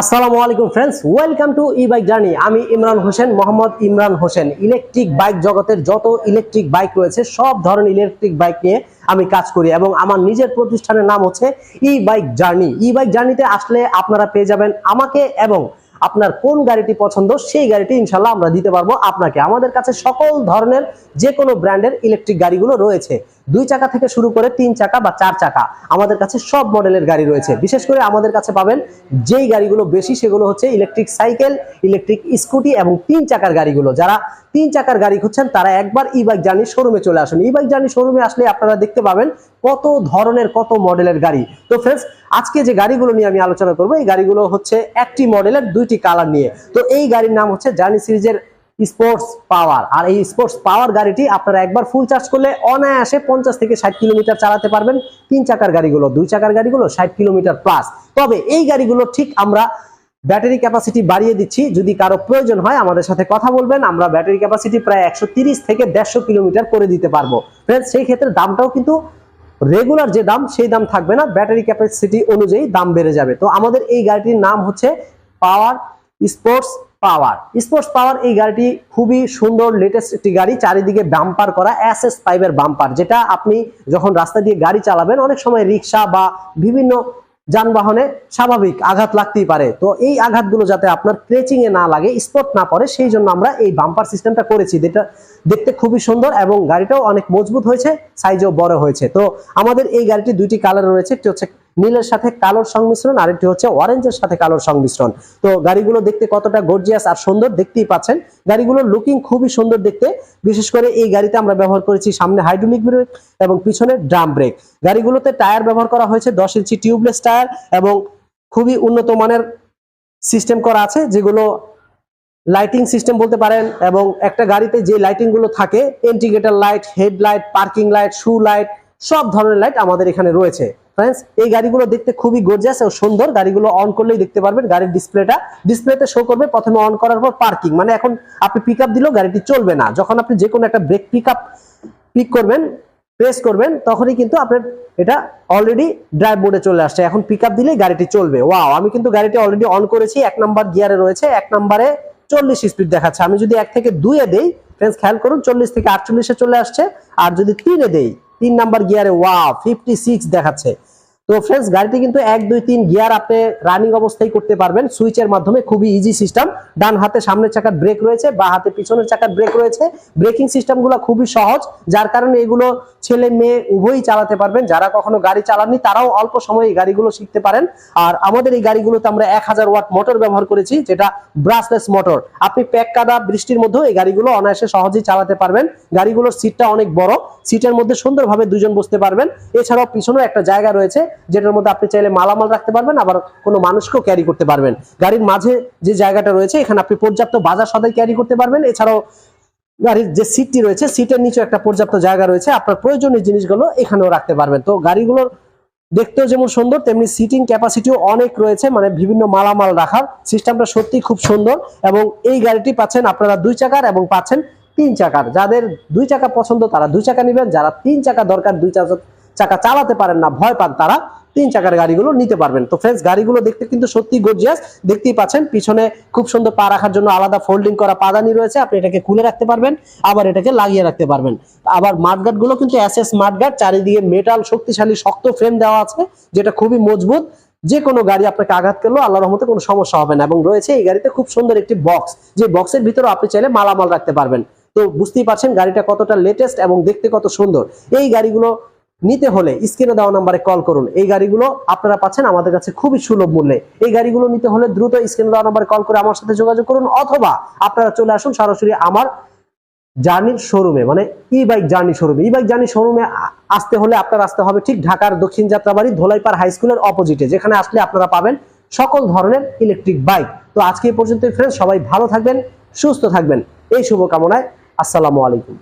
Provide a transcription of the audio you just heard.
আসসালামু আলাইকুম friends welcome to e bike journey আমি ইমরান হোসেন, মোহাম্মদ ইমরান হোসেন। ইলেকট্রিক বাইক জগতের যত ইলেকট্রিক বাইক রয়েছে, সব ধরনের ইলেকট্রিক বাইক নিয়ে আমি কাজ করি এবং আমার নিজের প্রতিষ্ঠানের নাম হচ্ছে e bike journey e bike জার্নিতে আসলে আপনারা পেয়ে যাবেন আমাকে এবং আপনার কোন গাড়িটি পছন্দ, সেই গাড়িটি ইনশাল্লাহ আমরা দিতে পারব আপনাকে। আমাদের কাছে সকল ধরনের যে কোনো ব্র্যান্ডের ইলেকট্রিক গাড়িগুলো রয়েছে। দুই চাকা থেকে শুরু করে তিন চাকা বা চার চাকা আমাদের কাছে সব মডেলের গাড়ি রয়েছে। বিশেষ করে আমাদের কাছে পাবেন যেই গাড়িগুলো বেশি, সেগুলো হচ্ছে ইলেকট্রিক সাইকেল ইলেকট্রিক স্কুটি এবং তিন চাকার গাড়িগুলো। যারা তিন চাকার গাড়ি খুঁজছেন, তারা একবার ই বাইক জার্নি শোরুমে চলে আসুন। ই বাইক জার্নি শোরুমে আসলে আপনারা দেখতে পাবেন কত ধরনের, কত মডেলের গাড়ি। তো ফ্রেন্ডস আজকে যে গাড়িগুলো নিয়ে আমি আলোচনা করব, এই গাড়িগুলো হচ্ছে একটি মডেলের দুইটি কালার নিয়ে। তো এই গাড়ির নাম হচ্ছে জার্নি সিরিজের স্পোর্টস পাওয়ার। আর এই স্পোর্টস পাওয়ার গাড়িটি আপনারা একবার ফুল চার্জ করলে অনায়াসে পঞ্চাশ থেকে ষাট কিলোমিটার চালাতে পারবেন। তিন চাকার গাড়িগুলো, দুই চাকার গাড়িগুলো ষাট কিলোমিটার প্লাস তবে এই গাড়িগুলো ঠিক আমরা ব্যাটারি ক্যাপাসিটি বাড়িয়ে দিচ্ছি। যদি কারও প্রয়োজন হয়, আমাদের সাথে কথা বলবেন, আমরা ব্যাটারি ক্যাপাসিটি প্রায় একশো থেকে দেড়শো কিলোমিটার করে দিতে পারব। ফ্রেন্ডস সেই ক্ষেত্রে দামটাও কিন্তু রেগুলার যে দাম, সেই দাম থাকবে না। ব্যাটারি ক্যাপাসিটি অনুযায়ী দাম বেড়ে যাবে। তো আমাদের এই গাড়িটির নাম হচ্ছে পাওয়ার স্পোর্টস পাওয়ার। স্পোর্টস পাওয়ার এই গাড়িটি খুবই সুন্দর লেটেস্ট একটি গাড়ি, চারিদিকে বাম্পার করা এস এস ফাইভের বাম্পার যেটা আপনি যখন রাস্তা দিয়ে গাড়ি চালাবেন, অনেক সময় রিক্সা বা বিভিন্ন যানবাহনে স্বাভাবিক আঘাত লাগতেই পারে। তো এই আঘাতগুলো যাতে আপনার ক্রেচিং এ না লাগে স্পট না পড়ে, সেই জন্য আমরা এই বাম্পার সিস্টেমটা করেছি, যেটা দেখতে খুবই সুন্দর এবং গাড়িটাও অনেক মজবুত হয়েছে সাইজও বড় হয়েছে। তো আমাদের এই গাড়িটি দুইটি কালার রয়েছে, একটি হচ্ছে নীলের সাথে কালোর সংমিশ্রণ আর আরেকটি হচ্ছে অরেঞ্জের সাথে কালোর সংমিশ্রণ। তো গাড়িগুলো দেখতে কতটা গর্জিয়াস আর সুন্দর দেখতেই পাচ্ছেন। গাড়িগুলোর লুকিং খুবই সুন্দর দেখতে। বিশেষ করে এই গাড়িতে আমরা ব্যবহার করেছি সামনে হাইড্রোলিক ব্রেক এবং পিছনে ড্রাম ব্রেক গাড়িগুলোতে টায়ার ব্যবহার করা হয়েছে, দশ ইঞ্চি টিউবলেস টায়ার এবং খুবই উন্নত মানের সিস্টেম করা আছে, যেগুলো লাইটিং সিস্টেম বলতে পারেন এবং একটা গাড়িতে যে লাইটিংগুলো থাকে indicator light headlight parking light শু লাইট সব ধরনের লাইট আমাদের এখানে রয়েছে। ফ্রেন্ডস এই গাড়িগুলো দেখতে খুবই গর্জিয়াস ও সুন্দর। গাড়িগুলো অন করলেই দেখতে পারবেন গাড়ির ডিসপ্লেটা ডিসপ্লেতে শো করবে। প্রথমে অন করার পর পার্কিং মানে এখন আপনি পিক দিলেও গাড়িটি চলবে না। যখন আপনি যে কোনো একটা ব্রেক পিক আপ পিক করবেন প্রেস করবেন, তখনই কিন্তু আপনার এটা অলরেডি ড্রাইভ মোডে চলে আসছে। এখন পিক আপ দিলেই গাড়িটি চলবে। ওয়াও আমি কিন্তু গাড়িটি অলরেডি অন করেছি। এক নাম্বার গিয়ারে রয়েছে। এক নাম্বারে চল্লিশ স্পিড দেখাচ্ছে। আমি যদি এক থেকে দুইয়ে দেই ফ্রেন্ডস খেয়াল করুন, চল্লিশ থেকে আটচল্লিশে চলে আসছে। আর যদি তিনে দেই তিন নাম্বার গিয়ারে ওয়া ফিফটি দেখাচ্ছে। তো ফ্রেন্ডস গাড়িটি কিন্তু এক, দুই, তিন গিয়ার আপনি রানিং অবস্থায় করতে পারবেন। সুইচের মাধ্যমে খুবই ইজি সিস্টেম ডান হাতে সামনের চাকার ব্রেক রয়েছে, বা হাতে পিছনের চাকার ব্রেক রয়েছে। ব্রেকিং সিস্টেমগুলো খুবই সহজ, যার কারণে এগুলো ছেলে মেয়ে উভয়ই চালাতে পারবেন। যারা কখনো গাড়ি চালাননি, তারাও অল্প সময়ে এই গাড়িগুলো শিখতে পারেন। আর আমাদের এই গাড়িগুলোতে আমরা এক হাজার ওয়াট মোটর ব্যবহার করেছি, যেটা ব্রাসলেস মোটর আপনি প্যাক কাদা বৃষ্টির মধ্যেও এই গাড়িগুলো অনায়াসে সহজেই চালাতে পারবেন। গাড়িগুলোর সিটটা অনেক বড়। সিটের মধ্যে সুন্দরভাবে দুজন বসতে পারবেন। এছাড়াও পিছনেও একটা জায়গা রয়েছে যেটার মধ্যে আপনি চাইলে মালামাল রাখতে পারবেন, আবার কোনো মানুষকেও ক্যারি করতে পারবেন। গাড়ির মাঝে যে জায়গাটা রয়েছে, এখানে আপনি পর্যাপ্ত বাজার সদাই ক্যারি করতে পারবেন। এছাড়াও গাড়ির যে সিটটি রয়েছে সিটের নিচে একটা পর্যাপ্ত জায়গা রয়েছে। আপনার প্রয়োজনীয় জিনিসগুলো এখানেও রাখতে পারবেন। তো গাড়িগুলোর দেখতেও যেমন সুন্দর, তেমনি সিটিং ক্যাপাসিটিও অনেক রয়েছে মানে বিভিন্ন মালামাল রাখার সিস্টেমটা সত্যি খুব সুন্দর। এবং এই গাড়িটি পাচ্ছেন আপনারা দুই চাকার এবং পাচ্ছেন তিন চাকার। যাদের দুই চাকা পছন্দ, তারা দুই চাকা নেবেন। যারা তিন চাকা দরকার, দুই চাকা চাকা চালাতে পারেন না, ভয় পান তারা, তিন চাকার গাড়িগুলো নিতে পারবেন। তো ফ্রেন্ডস গাড়িগুলো দেখতে কিন্তু সত্যি গর্জিয়াস দেখতেই পাচ্ছেন, পিছনে খুব সুন্দর পা রাখার জন্য আলাদা ফোল্ডিং করা পাদানি রয়েছে, আপনি এটাকে খুলে রাখতে পারবেন, আবার এটাকে লাগিয়ে রাখতে পারবেন। আবার মাঠগার্ডগুলো কিন্তু এস এস চারিদিকে মেটাল শক্তিশালী, শক্ত ফ্রেম দেওয়া আছে, যেটা খুবই মজবুত। যে কোনো গাড়ি আপনাকে আঘাত করলেও আল্লাহর রহমতে কোনো সমস্যা হবে না, এবং রয়েছে এই গাড়িতে খুব সুন্দর একটি বক্স যে বক্সের ভিতরে আপনি চাইলে মালামাল রাখতে পারবেন। তো বুঝতেই পারছেন গাড়িটা কতটা লেটেস্ট এবং দেখতে কত সুন্দর। এই গাড়িগুলো নিতে হলে স্ক্রিনে দেওয়া নাম্বারে কল করুন। এই গাড়িগুলো আপনারা পাচ্ছেন আমাদের কাছে খুবই সুলভ মূল্যে। এই গাড়িগুলো নিতে হলে দ্রুত স্ক্রিনে দেওয়া নাম্বারে কল করে আমার সাথে যোগাযোগ করুন, অথবা আপনারা চলে আসুন সরাসরি আমার জার্নির শোরুমে মানে ই বাইক জার্নি শোরুমে। ই বাইক জার্নি শোরুমে আসতে হলে আপনার আসতে হবে ঠিক ঢাকার দক্ষিণ যাত্রাবাড়ি, ধোলাইপাড় হাই স্কুলের অপোজিটে যেখানে আসলে আপনারা পাবেন সকল ধরনের ইলেকট্রিক বাইক তো আজকে এই পর্যন্ত ফ্রেন্ড সবাই ভালো থাকবেন, সুস্থ থাকবেন। এই শুভকামনায়, আসসালামু আলাইকুম।